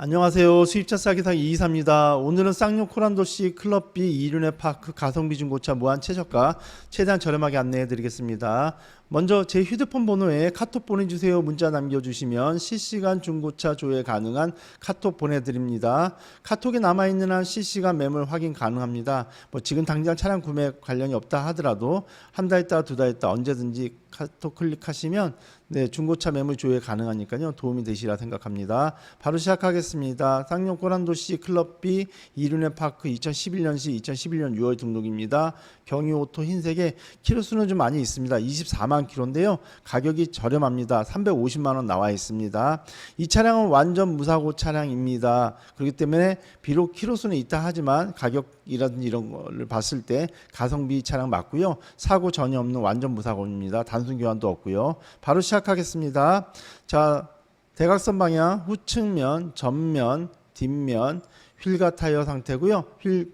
안녕하세요. 수입차 싸기사 이이사입니다. 오늘은 쌍용 코란도시 클럽비 이륜의 파크 가성비 중고차 무한 최저가 최대한 저렴하게 안내해 드리겠습니다. 먼저 제 휴대폰 번호에 카톡 보내주세요 문자 남겨주시면 실시간 중고차 조회 가능한 카톡 보내드립니다. 카톡에 남아있는 한 실시간 매물 확인 가능합니다. 뭐 지금 당장 차량 구매 관련이 없다 하더라도 한 달 있다 두 달 있다 언제든지 카톡 클릭하시면 네, 중고차 매물 조회 가능하니까요. 도움이 되시라 생각합니다. 바로 시작하겠습니다. 쌍용 꼬란도시 클럽비 이륜의 파크 2011년시 2011년 6월 등록입니다. 경유 오토 흰색에 키로수는 좀 많이 있습니다. 24만 킬로인데요. 가격이 저렴합니다. 350만 원 나와 있습니다. 이 차량은 완전 무사고 차량입니다. 그렇기 때문에 비록 키로수는 있다 하지만 가격이라든지 이런 거를 봤을 때 가성비 차량 맞고요. 사고 전혀 없는 완전 무사고입니다. 단순 교환도 없고요. 바로 시작하겠습니다. 자, 대각선 방향 후측면, 전면, 뒷면, 휠과 타이어 상태고요. 휠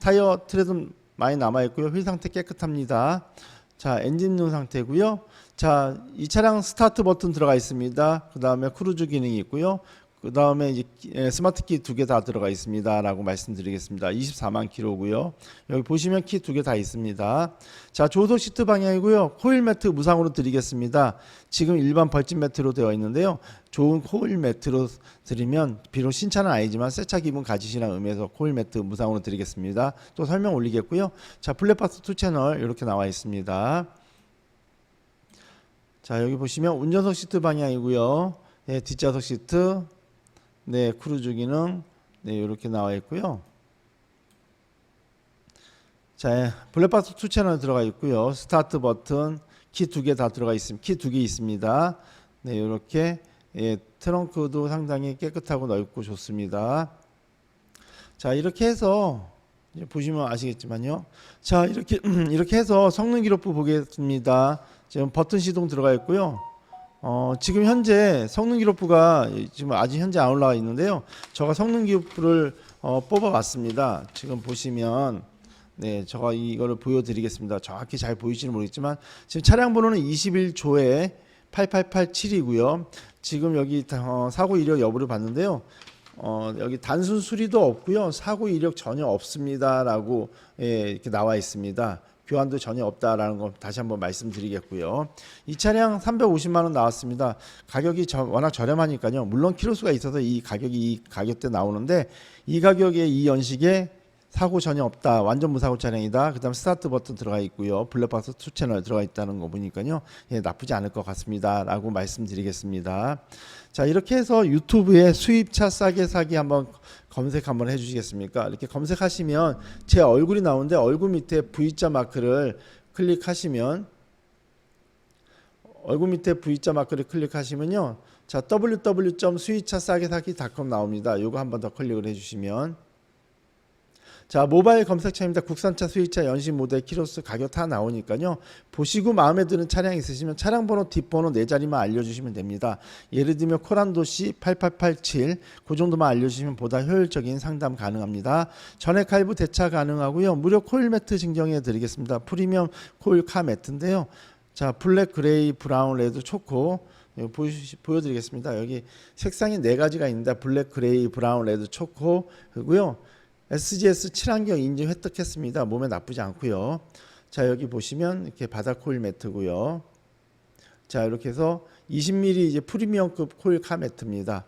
타이어 트레드 많이 남아 있고요. 휠 상태 깨끗합니다. 자, 엔진 룸 상태고요. 자, 이 차량 스타트 버튼 들어가 있습니다. 그 다음에 크루즈 기능이 있고요. 그 다음에 이제 예, 스마트 키 두 개 다 들어가 있습니다라고 말씀드리겠습니다. 24만 킬로고요. 여기 보시면 키 두 개 다 있습니다. 자 조속 시트 방향이고요. 코일 매트 무상으로 드리겠습니다. 지금 일반 벌집 매트로 되어 있는데요. 좋은 코일 매트로 드리면 비록 신차는 아니지만 새차 기분 가지시라는 의미에서 코일 매트 무상으로 드리겠습니다. 또 설명 올리겠고요. 자 플랫박스 2 채널 이렇게 나와 있습니다. 자 여기 보시면 운전석 시트 방향이고요. 네, 뒷좌석 시트 네, 크루즈 기능 네, 이렇게 나와 있고요. 자, 블랙박스 2 채널 들어가 있고요. 스타트 버튼 키 두 개 다 들어가 있습니다. 키 두 개 있습니다. 네, 이렇게 예, 트렁크도 상당히 깨끗하고 넓고 좋습니다. 자, 이렇게 해서 보시면 아시겠지만요. 자, 이렇게 이렇게 해서 성능 기록부 보겠습니다. 지금 버튼 시동 들어가 있고요. 어, 지금 현재 성능 기록부가 지금 아직 현재 안 올라와 있는데요. 제가 성능 기록부를 어, 뽑아봤습니다. 지금 보시면 네, 제가 이거를 보여드리겠습니다. 정확히 잘 보이지는 모르겠지만 지금 차량 번호는 21조에 8887이고요. 지금 여기 어, 사고 이력 여부를 봤는데요. 어, 여기 단순 수리도 없고요. 사고 이력 전혀 없습니다라고 예, 이렇게 나와 있습니다. 교환도 전혀 없다라는 거 다시 한번 말씀드리겠고요. 이 차량 350만 원 나왔습니다. 가격이 저, 워낙 저렴하니까요. 물론 키로수가 있어서 이 가격이 이 가격대 나오는데 이 가격에 이 연식에 사고 전혀 없다. 완전 무사고 차량이다. 그다음 스타트 버튼 들어가 있고요. 블랙박스 2 채널 들어가 있다는 거 보니까요. 예, 나쁘지 않을 것 같습니다라고 말씀드리겠습니다. 자, 이렇게 해서 유튜브에 수입차 싸게 사기 한번 검색 한번 해 주시겠습니까? 이렇게 검색하시면 제 얼굴이 나오는데 얼굴 밑에 V자 마크를 클릭하시면 얼굴 밑에 V자 마크를 클릭하시면요. 자, www.수입차 싸게 사기.com 나옵니다. 요거 한번 더 클릭을 해 주시면 자 모바일 검색창입니다. 국산차, 수입차, 연식 모델, 키로수, 가격 다 나오니까요. 보시고 마음에 드는 차량 있으시면 차량 번호, 뒷번호 네 자리만 알려주시면 됩니다. 예를 들면 코란도시 8887 그 정도만 알려주시면 보다 효율적인 상담 가능합니다. 전액 할부 대차 가능하고요. 무료 코일 매트 증정해 드리겠습니다. 프리미엄 코일 카 매트인데요. 자 블랙, 그레이, 브라운, 레드, 초코 보여드리겠습니다. 여기 색상이 네 가지가 있는데 블랙, 그레이, 브라운, 레드, 초코 그리고요. SGS 친환경 인증 획득했습니다. 몸에 나쁘지 않고요. 자 여기 보시면 이렇게 바닥 코일 매트고요. 자 이렇게 해서 20mm 이제 프리미엄급 코일 카 매트입니다.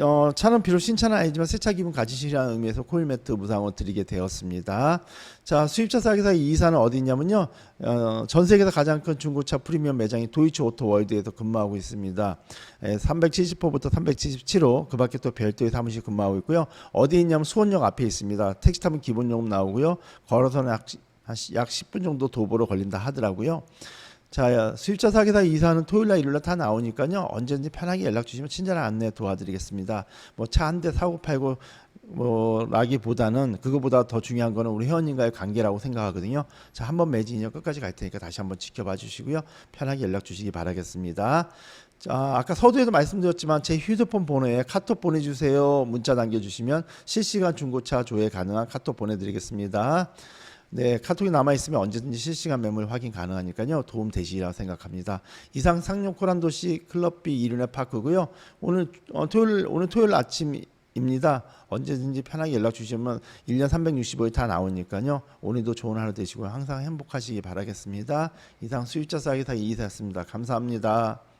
어, 차는 비록 신차는 아니지만 새 차 기분 가지시라는 의미에서 코일 매트 무상으로 드리게 되었습니다. 자 수입차 사기사 이 이사는 어디 있냐면요. 어, 전 세계에서 가장 큰 중고차 프리미엄 매장이 도이치 오토 월드에서 근무하고 있습니다. 예, 370호부터 377호 그 밖에 또 별도의 사무실 근무하고 있고요. 어디 있냐면 수원역 앞에 있습니다. 택시 타면 기본 요금 나오고요. 걸어서는 약, 약 10분 정도 도보로 걸린다 하더라고요. 자, 수입차 사기사 이사는 토요일 날 일요일 날 다 나오니까요. 언제든지 편하게 연락 주시면 친절한 안내 도와드리겠습니다. 뭐 차 한 대 사고 팔고 뭐 라기보다는 그거보다 더 중요한 거는 우리 회원님과의 관계라고 생각하거든요. 자, 한번 매진이요 끝까지 갈 테니까 다시 한번 지켜봐 주시고요. 편하게 연락 주시기 바라겠습니다. 자, 아까 서두에도 말씀드렸지만 제 휴대폰 번호에 카톡 보내주세요. 문자 남겨주시면 실시간 중고차 조회 가능한 카톡 보내드리겠습니다. 네, 카톡이 남아 있으면 언제든지 실시간 매물 확인 가능하니까요. 도움 되시리라 생각합니다. 이상 상용 코란도시 클럽비 이륜의 파크고요. 오늘 어, 토요일 오늘 토요일 아침 입니다. 언제든지 편하게 연락 주시면 1년 365일 다 나오니까요. 오늘도 좋은 하루 되시고 항상 행복하시기 바라겠습니다. 이상 수입자 싸게 사기 이사였습니다. 감사합니다.